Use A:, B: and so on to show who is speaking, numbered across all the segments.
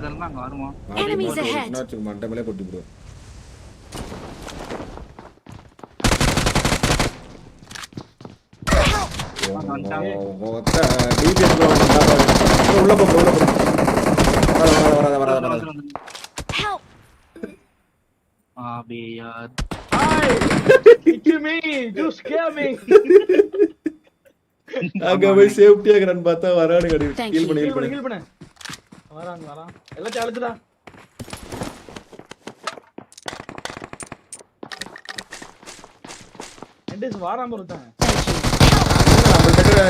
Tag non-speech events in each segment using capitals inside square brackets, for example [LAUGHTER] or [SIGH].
A: அங்க இருந்தா அங்க வருவான்
B: Enemies ahead.
C: வச்சுக்க மண்டமலே கொட்டி விடுவோம் உள்ள போ உள்ள போ வராத வராத வராத வராத
B: Help!
A: ஆபே யார்
D: Hi! It's me! You scare me!
C: அங்க போய் சேஃப்டியா இருக்கிறான்னு பார்த்தா வரானு கடி ஹீல். பண்ணி ஹீல்
D: பண்ணு. வரான், வரான். எல்லாத்தையும் அழுத்துடா. எண்டேஸ் வாராம இருக்காங்க.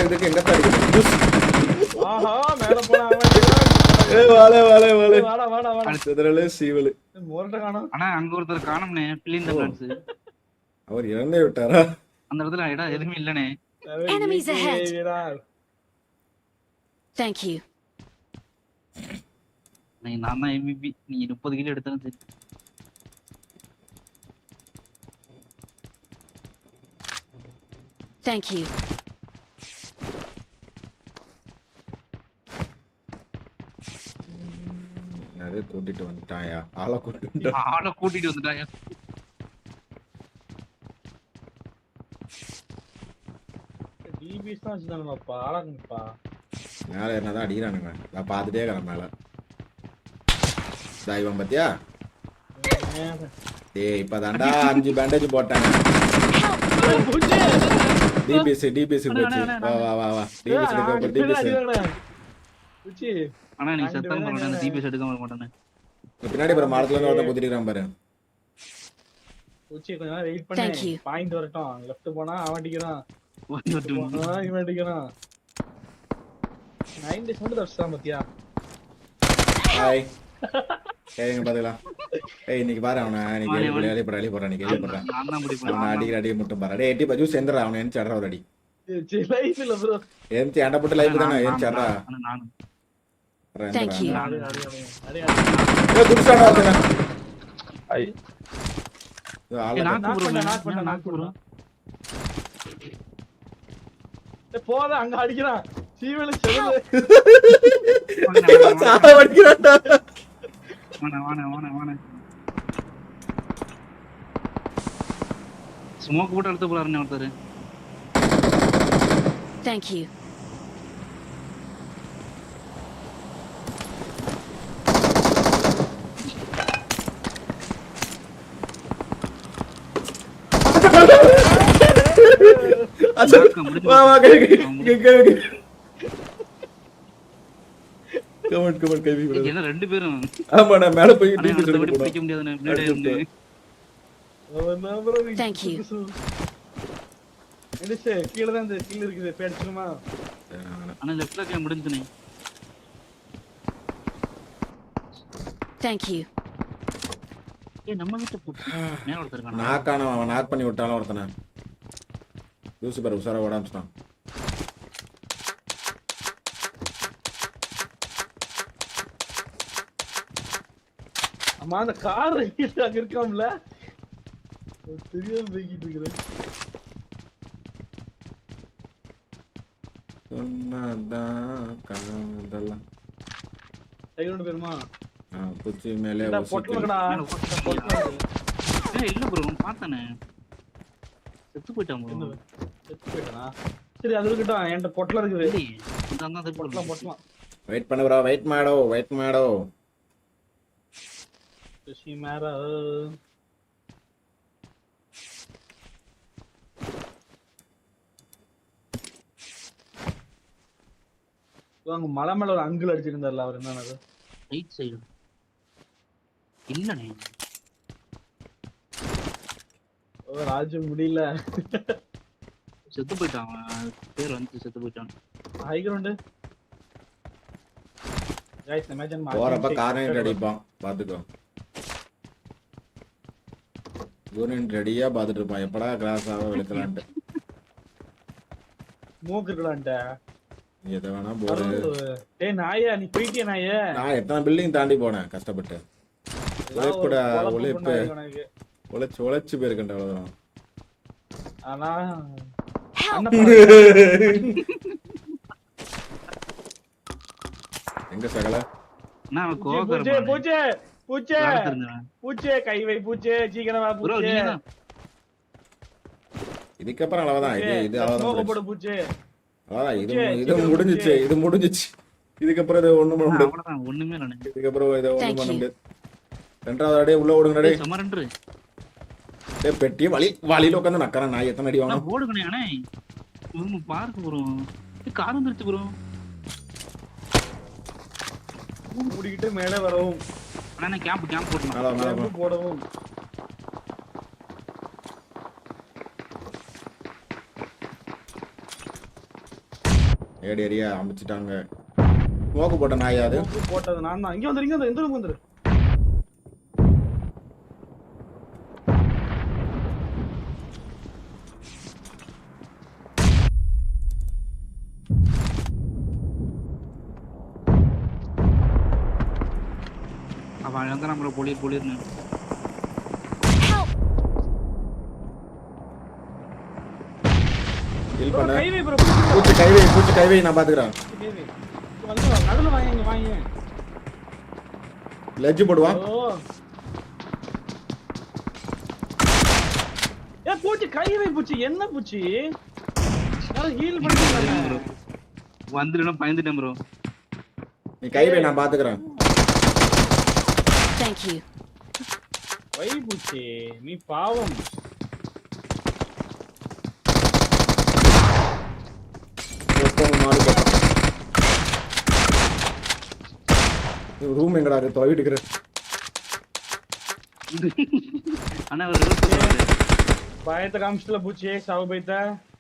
C: இதுக்கு எங்க தான்
D: ஆஹா, மேல போனா அவன் அடிக்கிறான்.
C: ஏ வாலே வாலே வாலே
D: ஏய், வாடா, வாடா, வாடா.
C: சிதறலே சீவலு
D: முரட்டை காணோம்.
A: ஆனா அங்க ஒருத்தர் காணும்னே பிள்ளைங்க பிளான்ஸ்
C: அவர் இறந்தே விட்டாரா
A: அந்த இடத்துல இடம் எதுவுமே இல்லனே
B: Enemies ahead.
D: Veera.
B: Thank you.
A: நீ நான் தான் எம்பிபி நீ முப்பது கிலோ எடுத்தாலும் சரி
B: Thank you.
C: நிறைய கூட்டிட்டு வந்துட்டாயா ஆளை கூட்டிட்டு.
A: ஆளை கூட்டிட்டு வந்துட்டாங்க
D: DBs தான் வச்சிருந்தானுங்கப்பா, ஆளானுங்கப்பா.
C: மேல என்னதான் அடிக்கிறானுங்க. நான் பார்த்துட்டே இருக்கிறேன் மேல. இவன் பாத்தியா? ஏய் இப்பதான்டா அஞ்சு பேண்டேஜ் போட்டாங்க டிபிஎஸ் டிபிஎஸ் போச்சு. வா வா வா. வா டிபிஎஸ் எடுக்க டிபிஎஸ்
A: ஆனா நீ செத்தம்
D: பேரும்
A: பண்ண
D: என்ன?
A: டிபிஎஸ் எடுக்க மாட்டானே
C: பின்னாடி அப்புறம் மரத்துல இருந்து ஒருத்தன் குத்திருக்கான் பாரு.
D: உச்சி, கொஞ்ச நேரம்
B: Thank
D: பண்ணு. Point வரட்டும். Left போனா அவன் அடிக்கிறான். இவன் அடிக்கிறான். Days மட்டும் தப்பிச்சிட்டான் பாத்தியா?
C: ஹாய் பாத்துக்கலாம் ஏய் இன்னைக்கு பாரு அவனை நீ கேள்வி வெளியே போற வெளியே போறான் நீ கேள்வி போடுறான்
A: நான் தான் முடிவு
C: அவனை அடிக்கிற அடிக்க மட்டும் பாரு டேய் எட்டி பஜூ சென்டரா அவனை எந்திச்சு அடற ஒரு அடி
D: இல்ல.
C: எந்திச்சு போட்டு லைஃப் தானே எந்திச்சு அடறா. ஏய் குடிச்சாடா
D: ஐ.
A: நான் bro.
D: ஏய், போதா அங்க அடிக்கிறான் சீவலு செல்லுது
C: சாவடிக்கிறான்டா
A: வாணே, வாணே, வாணே, வாணே. ஸ்மோக் போட்டு எடுத்து போறாருன்னு ஒருத்தர்
B: Thank you.
C: அச்சா, வா வா கை கை கை கை கை கமெண்ட் கமெண்ட் கை விடு
A: என்ன ரெண்டு பேரும்.
C: ஆமா நான் மேல போய்
A: வாட்டி
C: போறேன்
A: பிடிக்க முடியாதுன்னு பின்னாடி இருந்து.
D: அவன் நீ. எந்திரிச்சு, கீழ தான் இந்த கீழ இருக்குது அடிச்சிருமா
A: ஆனா லெஃப்ட்ல கேம் முடிஞ்சுனே
B: Thank you.
A: ஏய் நம்ம வீட்டை போட்டு மேல ஒருத்தர் இருக்கானா?
C: நாக்கான அவன் நாக் பண்ணி விட்டாலும் ஒருத்தனை. லூசு பேர் உசாரா ஓடாமிச்சிட்டான்
D: அம்மா அந்த கார் அங்க இருக்காம்ல. தெரியாம போய்கிட்டு இருக்கிறேன்.
C: சொன்னதான் காதலாம்
D: கையோட பேருமா
C: ஆ, குச்சி மேலே
D: இந்த
C: உசுக்கு.
D: பொட்டலங்கடா
A: மேல போட்டு ஏய், இல்ல ப்ரோ பார்த்தனே. செத்து போயிட்டான் ப்ரோ
D: செத்து போயிட்டானா? சரி அது இருக்கட்டும். என்கிட்ட பொட்டலம் இருக்குது.
C: வெயிட் பண்ணு ப்ரோ வெயிட் மாடோ வெயிட் மாடோ.
D: மேர அங்க மலை மேல ஒரு அங்கிள் அடிச்சிருந்தார்ல அவர் என்னது
A: ரைட் சைடு இல்லனே
D: ஓ ராஜு முடியல.
A: செத்து போயிட்டான். பேர் வந்து செத்து போயிட்டான்.
D: ஹை கிரவுண்ட் கைஸ் இமேஜின்
C: போறப்ப கார்னேட் அடிப்பான். பாத்துக்கோ. யூனிட் ரெடியா பாத்துட்டு இருப்பான் எப்படா கிராஸ் ஆக வெளுக்கலான்ட்டு.
D: மூக்கு இருக்கலான்ட்ட
C: நீ எதை வேணா போடு.
D: டேய் நாயா நீ போயிட்டியா நாயே?
C: நான் எத்தனை பில்டிங் தாண்டி போனேன் கஷ்டப்பட்டு. உழைப்புடா, உழைப்பு. உழைச்சு உழைச்சு போயிருக்கேன் அவ்வளவுதான்.
D: ஆனா
C: எங்க சகல?
A: நான்
D: பூச்சே
A: கோவக்கார
D: பூச்சே பூச்சே கை வை பூச்சே சீக்கிரம் பூச்சே
C: இதுக்கப்புறம் அவ்வளவுதான். இது இது அவ்வளவுதான்
D: பூச்சே
C: அவ்வளவுதான். இது இது முடிஞ்சிச்சு. இது முடிஞ்சிச்சு. இதுக்கப்புறம் இது ஒண்ணும் பண்ண முடியாது.
A: ஒண்ணுமே இல்ல.
C: இதுக்கப்புறம் இதை ஒண்ணும் பண்ண. முடியாது. ரெண்டாவது அடியே உள்ள ஓடுங்க டேய்
A: சமரன்று.
C: டேய் பெட்டி வழி வழியில உட்காந்து நக்கறேன் நான் எத்தனை அடி வாங்கணும்?
A: போடுங்கண்ணே அண்ணே. இவங்க பார்க்க போறோம் கார் வந்துருச்சு ப்ரோ.
D: மூடிக்கிட்டு மேலே வரவும்.
A: அண்ணா கேம்ப் கேம்ப் போட்டுனா
C: மேல மேல
D: கிளம்பு போடவும்.
C: ஏடி ஏரியா அமைச்சிட்டாங்க. மோக்கு போட்ட நாயா அது?
D: ஸ்மோக்கு போட்டது நான் தான். இங்க வந்துரு இங்க வந்துரு இந்த room வந்துரு.
A: அங்க நம்மள பொலிர் பொலிர்னு!
C: ஹீல் பண்ண. பூச்சி கைவை பூச்சி கைவை நான் பாத்துக்கிறேன்
D: நடுவுல வாங்க இங்க வாங்க
C: லெஜ் போடுவான்.
D: ஓ. ஏ பூச்சி கை வை பூச்சி. என்ன பூச்சி? யாரும் ஹீல் பண்ணிட்டு
A: வந்துடுனா பயந்துட்டேன் ப்ரோ
C: நீ கைவை நான் பாத்துக்கிறேன்
B: Thank you.
D: பாவம்
C: மொத்தம் நாலு பக்கம் ரூம் எங்கடா இருக்கு தொலைவிட்டுக்கிற
A: அண்ணா அவர் ரிவர்ஸ் பண்ணுவாரு
D: பயத்தை காமிச்சிட்டல பூச்சி சாவு பயத்த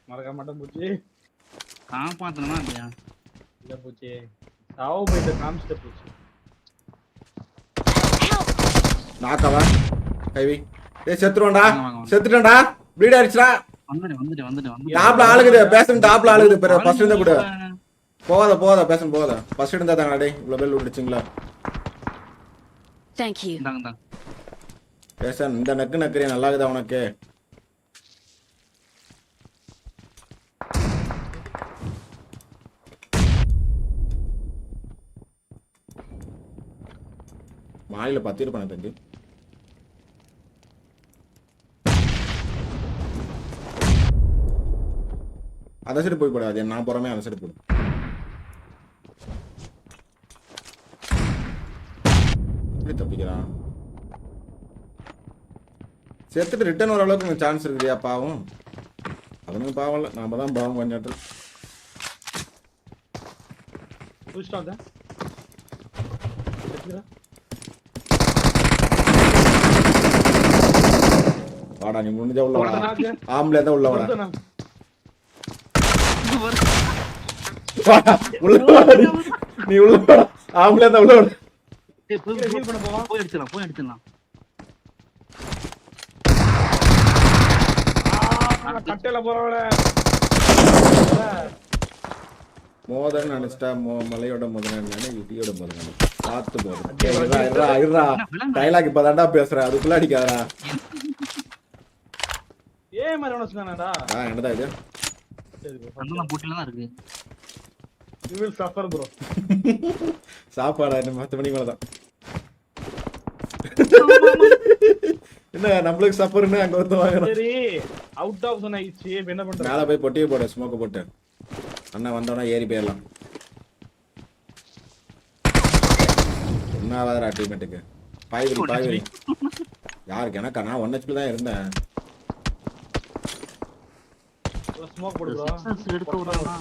D: மறக்க மாட்டேன் பூச்சி
A: காப்பாத்தணுமா இல்லையா
D: இல்ல பூச்சி சாவு பயத்தை காமிச்சிட்ட பூச்சி
B: Help!
C: நாக்காவா? கைவி. ஏய் செத்துருவான்டா. செத்துட்டேன்டா. ப்ளீட் ஆயிடுச்சுடா. டாப்ல ஆளுகுது. பேசணும் டாப்ல ஆளுகுது பிற ஃபர்ஸ்ட் இருந்தா கூட. போகாத போகாத பேசணும் போகாத. ஃபர்ஸ்ட் இருந்தா தாங்க டேய். இவ்வளவு பேர் விட்டுச்சிங்களா
B: Thank you.
A: இந்தாங்க இந்தாங்க.
C: பேசன் இந்த நக்கு நக்குறியா நல்லா இருக்குதா உனக்கு? மாலையில பத்து இருப்பானே தம்பி. அந்த சைடு போய் போடாது நான் போறமே அந்த சைடு போடு. எப்படி தப்பிக்கிறான். செத்துட்டு ரிட்டர்ன் வர அளவுக்கு சான்ஸ் இருக்குதியா பாவம். அவனுக்கு பாவம் இல்லை நாம தான் பாவம் கொஞ்சம். வாடா நீ முடிஞ்சா உள்ள வாடா. ஆம்பளை தான் உள்ள வாடா
D: வருது நான்.
C: வாடா உள்ள வாடா நீ. உள்ள ஆம்பளை தான் உள்ள
A: ஏய், போய்
D: கட்டையில
C: மோதன்னு நினைச்சிட்டா மோ மலையோட முதல்ல இடியோட முதல்ல பார்த்து போதும் டைலாக் இப்பதான்டா பேசுறேன். அதுக்குள்ள அடிக்காதடா.
D: ஏ மாதிரி
C: என்னடா இது?
A: அந்த போட்டில தான் இருக்கு.
D: யூ வில் சஃபர் ப்ரோ
C: சாப்பாடா இன்னும் பத்து மணி மேலதான். [LAUGHS] என்ன நம்மளுக்கு சப்பர்னு அங்க வந்து வாங்குறோம்
D: சரி அவுட் ஆஃப் சொன்ன ஆயிடுச்சு. இப்ப என்ன பண்ற
C: மேல போய் பொட்டியை போடு ஸ்மோக் போட்டு. அண்ணா வந்தோடனே ஏறி போயிடலாம். என்ன ஆகாதரா டீமேட்டுக்கு பாய்வரி பாய்வரி [LAUGHS] யாருக்கு? எனக்கா? நான் ஒன் ஹெச்பி தான் இருந்தேன்.
D: ஸ்மோக் போடு ப்ரோ
A: Success எடுக்க விடுறானா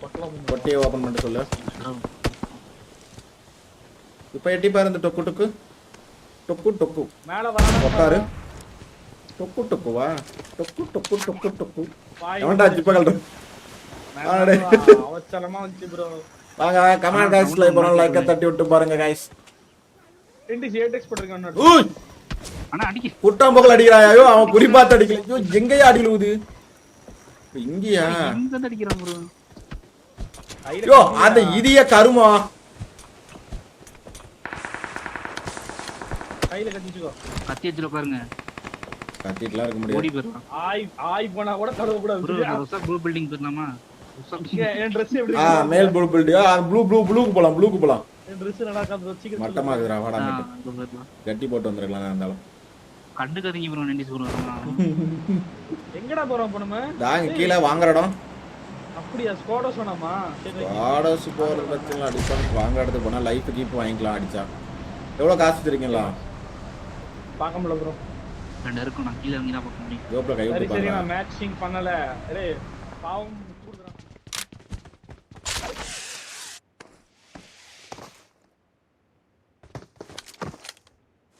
D: பொட்டலாம் பண்ணு.
C: பொட்டியை ஓபன் பண்ணிட்டு சொல்லு. இப்போ எட்டி பாரு இந்த டொக்கு டொக்கு டொக்கு. டொக்கு
D: மேல வரானே
C: உட்காரு டொக்கு டொக்குவா? டொக்கு டொக்கு டொக்கு டொக்கு.
D: பாய்
C: எவன்டா ஜிப்ப கல்றோம் ஆடே.
D: அவசரமா வந்துச்சு ப்ரோ
C: வாங்க கமாண்ட் காய்ஸ் லைக் பண்ணலாம் லைக்கை தட்டி விட்டு பாருங்க காய்ஸ்
D: ரெண்டு ஏடெக்ஸ் போட்டிருக்கான்
A: அண்ணா அடிக்க.
C: குட்டாம் பகல் அடிக்கிறாயோ? அவன் குறி பார்த்து அடிக்கல. ஐயோ எங்கேயா அடி விழுவுது இங்கயா?
A: அடிக்கிறான் ப்ரோ
C: ஐயோ அந்த இதிய கருமா
D: கையில கட்டிச்சுக்கோ.
A: கத்தி வச்சுல பாருங்க.
C: கத்திட்டுலாம் இருக்க
A: ஓடி
C: முடியாது
A: போயிடலாம்
D: ஆய் ஆய் போனா கூட தடவ
A: ப்ரோ
D: கூடாது
A: ருசா ப்ளூ பில்டிங் ருசா
D: என் ட்ரெஸ் எப்படி
C: ஆ மேல் ப்ளூ பில்டிங் ஆ ப்ளூ ப்ளூ ப்ளூக்கு போலாம் ப்ளூக்கு போலாம்.
D: ட்ரெஸ் நடக்காது வச்சுக்கிட்டு
C: மட்டமா இருக்குதுடா வாடா. கட்டி போட்டு வந்துருக்கலாம் இருந்தாலும்.
A: கண்டுக்காதீங்க ப்ரோ நெண்டிஸ் ப்ரோ [LAUGHS]
D: எங்கடா போறோம் இப்ப நம்ம
C: தாங்க கீழே வாங்குற இடம்.
D: அப்படியா? ஸ்குவாடோ சொன்னாமா சரி
C: வாடஸ் போகிற பட்சம் அடிப்பாங்க வாங்குற இடத்துக்கு போனால் லைஃப் கீப் வாங்கிக்கலாம் அடிச்சா எவ்வளோ காசு தெரியுங்களா?
D: பார்க்க முடியல ப்ரோ
A: ரெண்டு இருக்கும் நான் கீழே தான் பார்க்க முடியும்.
C: ரோப்பில் கை
D: சரி
C: விட்டு
D: சரி
C: பாருங்க
D: நான் மேட்சிங் பண்ணல. டேய் பாவம் கூடுறான்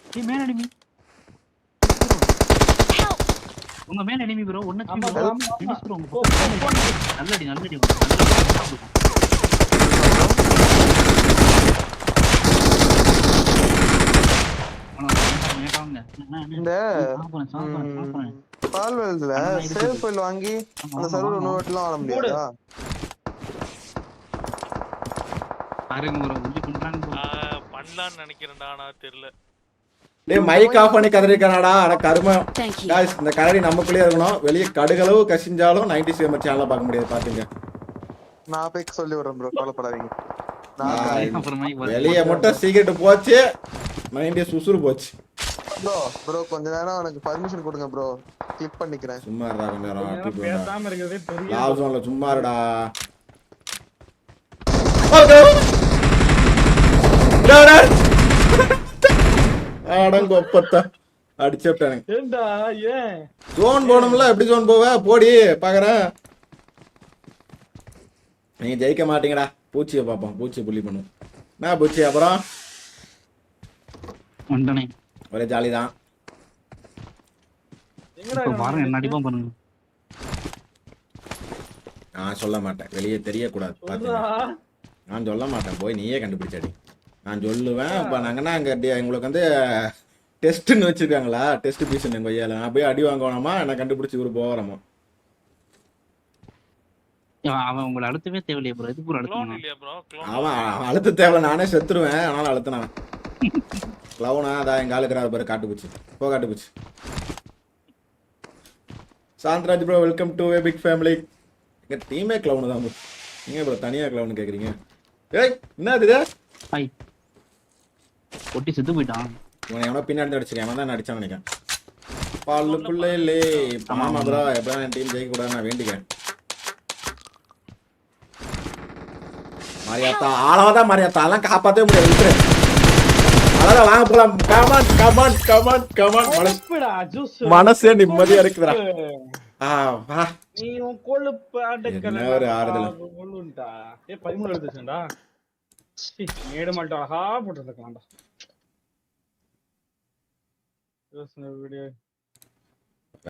A: ஏய் மேல. enemy.
B: Help!
A: உங்க மேல enemy bro ஒண்ணு
D: ஆமா, ஆமா.
A: Dennis bro உங்க. நல்லடி நல்லடி வாங்க.
E: இந்த. சேவ் ஃபைல் அந்த சர்வர் வாட்டிலாம் ஆட முடியாதா
A: பாருங்க பண்றாங்க
F: பண்ணலாம்னு நினைக்கிறேன்டா ஆனா தெரியல
C: டேய் மைக் ஆஃப் பண்ணி கதறிருக்கானடா. அட
B: you.
C: guys இந்த கரடி நமக்குள்ளே இருக்கணும். வெளியே கடுகளவு கசிஞ்சாலும் நைன்டி சிஎம் சேனலை பார்க்க முடியாது. பாத்துங்க.
E: நான் போய் சொல்லி விடுறேன் ப்ரோ கவலைப்படாதீங்க.
C: வெளியே மட்டும் சீக்கிரம் போச்சு. நைன்டி சுசுறு போச்சு.
E: ப்ரோ ப்ரோ கொஞ்ச நேரம் எனக்கு பர்மிஷன் கொடுங்க ப்ரோ கிளிக் பண்ணிக்கிறேன்.
C: சும்மா இருடா கொஞ்ச நேரம்.
D: பேசாம இருக்கிறதே பெரிய
C: லாவ் ஜோன்ல சும்மா இருடா. அடங்கொப்பத்த அடிச்சுட்டானுங்க
D: ஏண்டா ஏன்?
C: ஜோன் போகணும்ல எப்படி ஜோன் போவ? போடி பாக்குறேன் நீங்க ஜெயிக்க மாட்டீங்கடா. பூச்சியை பார்ப்போம். பூச்சியை புள்ளி பண்ணுவோம். என்ன பூச்சி அப்புறம். ஒரே ஜாலி தான்.
A: பாருங்க என்ன அடிப்பான் பாருங்க.
C: நான் சொல்ல மாட்டேன். வெளியே தெரியக்கூடாது. நான் சொல்ல மாட்டேன். போய் நீயே கண்டுபிடிச்சடி. நான் சொல்லுவேன். இப்போ நாங்கன்னா அங்கே எங்களுக்கு வந்து டெஸ்ட்டுன்னு வச்சிருக்காங்களா? டெஸ்ட் பீஸ் என் கொய்யால நான் போய் அடி வாங்கணுமா? என்ன கண்டுபிடிச்சி இவரு போகிறோமா
A: அவன் உங்களை அழுத்தவே தேவையில்லையே ப்ரோ எதுக்கு ப்ரோ அழுத்தணும்?
F: ப்ரோ
C: அவன் அவன் அழுத்த தேவை நானே செத்துருவேன். ஆனாலும் அழுத்தினான் க்ளவுனா அதான் எங்கள் ஆளுக்கிறார் பாரு காட்டுப்பூச்சி போ காட்டுப்பூச்சி Shantharaj bro welcome to a big family எங்கள் டீமே க்ளவுனு தான் bro. நீங்க ப்ரோ தனியாக க்ளவுனு கேட்குறீங்க ஏய் என்ன இது
A: ஹாய் ஒட்டி செத்து போயிட்டான்.
C: இவனை எவனோ பின்னாடி அடிச்சிருக்கேன். அவன் தான் அடிச்சான்னு நினைக்கிறேன். பாலுக்குள்ளே இல்லே ஆமா ப்ரோ எப்பதான் என் டீம் ஜெயிக்க கூடாது நான் வேண்டிக்கிறேன். மாரியாத்தா ஆளாவதான் மாரியாத்தா அதெல்லாம் காப்பாத்தவே முடியாது. அதான் வாங்க போலாம். கமான் கமான் கமான் கமான் மனசு
D: கொழுப்புடா ஜூஸ்.
C: மனசே நிம்மதியா இருக்குதுடா. ஆ வா.
D: நீ உன் கொழுப்பு
C: என்ன ஒரு ஆறுதல்.
D: கொள்ளுண்டா ஏ பதிமூணு எழுதுச்சுடா மேடு It was the video.